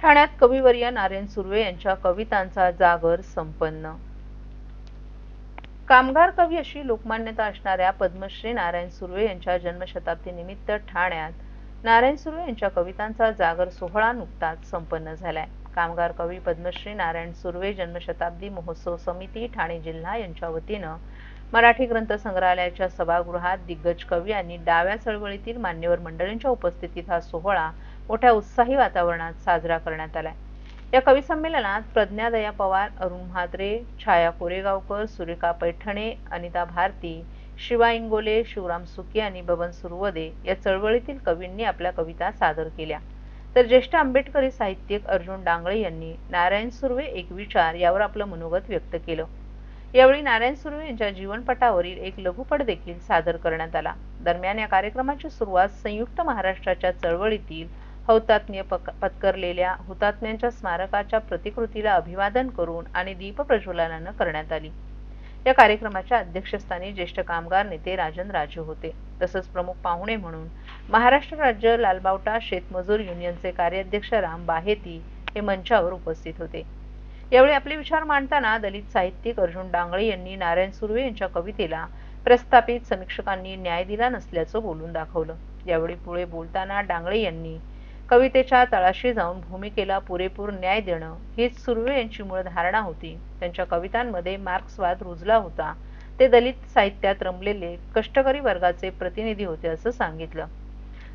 ठाण्यात कविवर्य नारायण सुर्वे यांच्या कवितांचा जागर संपन्न. कामगार कवी अशी लोकमान्यता असणाऱ्या पद्मश्री नारायण सुर्वे यांच्या जन्मशताब्दी निमित्त ठाण्यात नारायण सुर्वे यांच्या कवितांचा जागर सोहळा नुकताच संपन्न झालाय. कामगार कवी पद्मश्री नारायण सुर्वे जन्मशताब्दी महोत्सव समिती ठाणे जिल्हा यांच्या वतीनं मराठी ग्रंथ संग्रहालयाच्या सभागृहात दिग्गज कवी आणि डाव्या चळवळीतील मान्यवर मंडळींच्या उपस्थितीत हा सोहळा मोठ्या उत्साही वातावरणात साजरा करण्यात आला या कवी संमेलनात प्रज्ञा दया पवार अरुण म्हात्रे छाया कोरेगावकर सुरेखा पैठणे अनिता भारती शिवा इंगोले शिवराम सुके आणि बबन सुरवदे या चळवळीतील कवींनी आपल्या कविता सादर केल्या. तर ज्येष्ठ आंबेडकरी साहित्यिक अर्जुन डांगळे यांनी नारायण सुर्वे एक विचार यावर आपलं मनोगत व्यक्त केलं. यावेळी नारायण सुर्वे यांच्या जीवनपटावरील एक लघुपट देखील सादर करण्यात आला. दरम्यान या कार्यक्रमाची सुरुवात संयुक्त महाराष्ट्राच्या चळवळीतील हौतात्म्य पक- पत्करलेल्या हुतात्म्यांच्या स्मारकाच्या प्रतिकृतीला अभिवादन करून आणि दीप प्रज्वलनानं करण्यात आली. या कार्यक्रमाच्या अध्यक्षस्थानी ज्येष्ठ कामगार नेते राजन राजू होते. तसंच प्रमुख पाहुणे म्हणून महाराष्ट्र राज्य लालबावटा शेतमजूर युनियनचे कार्याध्यक्ष राम बाहेती हे मंचावर उपस्थित होते. यावेळी आपले विचार मांडताना दलित साहित्यिक अर्जुन डांगळे यांनी नारायण सुर्वे यांच्या कवितेला प्रस्थापित समीक्षकांनी न्याय दिला नसल्याचं बोलून दाखवलं. यावेळी पुढे बोलताना डांगळे यांनी कवितेच्या तळाशी जाऊन भूमिकेला पुरेपूर न्याय देणं हीच सुर्वे यांची मूळ धारणा होती. त्यांच्या कवितांमध्ये मार्क्सवाद रुजला होता. ते दलित साहित्यात रमलेले कष्टकरी वर्गाचे प्रतिनिधी होते असं सांगितलं.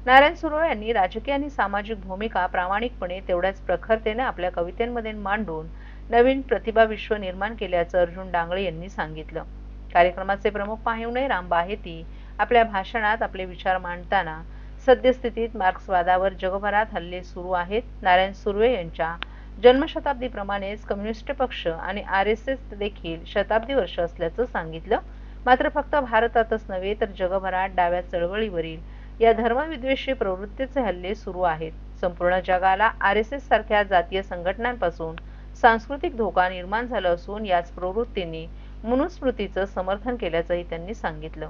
नारायण सुर्वे यांनी राजकीय आणि सामाजिक भूमिका प्रामाणिकपणे तेवढ्याच प्रखरतेने आपल्या कवितेमध्ये मांडून नवीन प्रतिभा विश्व निर्माण केल्याचं अर्जुन डांगळे यांनी सांगितलं. कार्यक्रमाचे प्रमुख पाहुणे राम बाहेती आपल्या भाषणात आपले विचार मांडताना सद्यस्थितीत मार्क्सवादावर जगभरात हल्ले सुरू आहेत. नारायण सुर्वे यांच्या जन्मशताब्दीप्रमाणेच कम्युनिस्ट पक्ष आणि आर एस एस देखील शताब्दी वर्ष असल्याचं सांगितलं. मात्र फक्त भारतातच नव्हे तर जगभरात डाव्या चळवळीवरील या धर्मविद्वेषी प्रवृत्तीचे हल्ले सुरू आहेत. संपूर्ण जगाला आर एस एस सारख्या जातीय संघटनांपासून सांस्कृतिक धोका निर्माण झाला असून याच प्रवृत्तींनी मनुस्मृतीचं समर्थन केल्याचंही त्यांनी सांगितलं.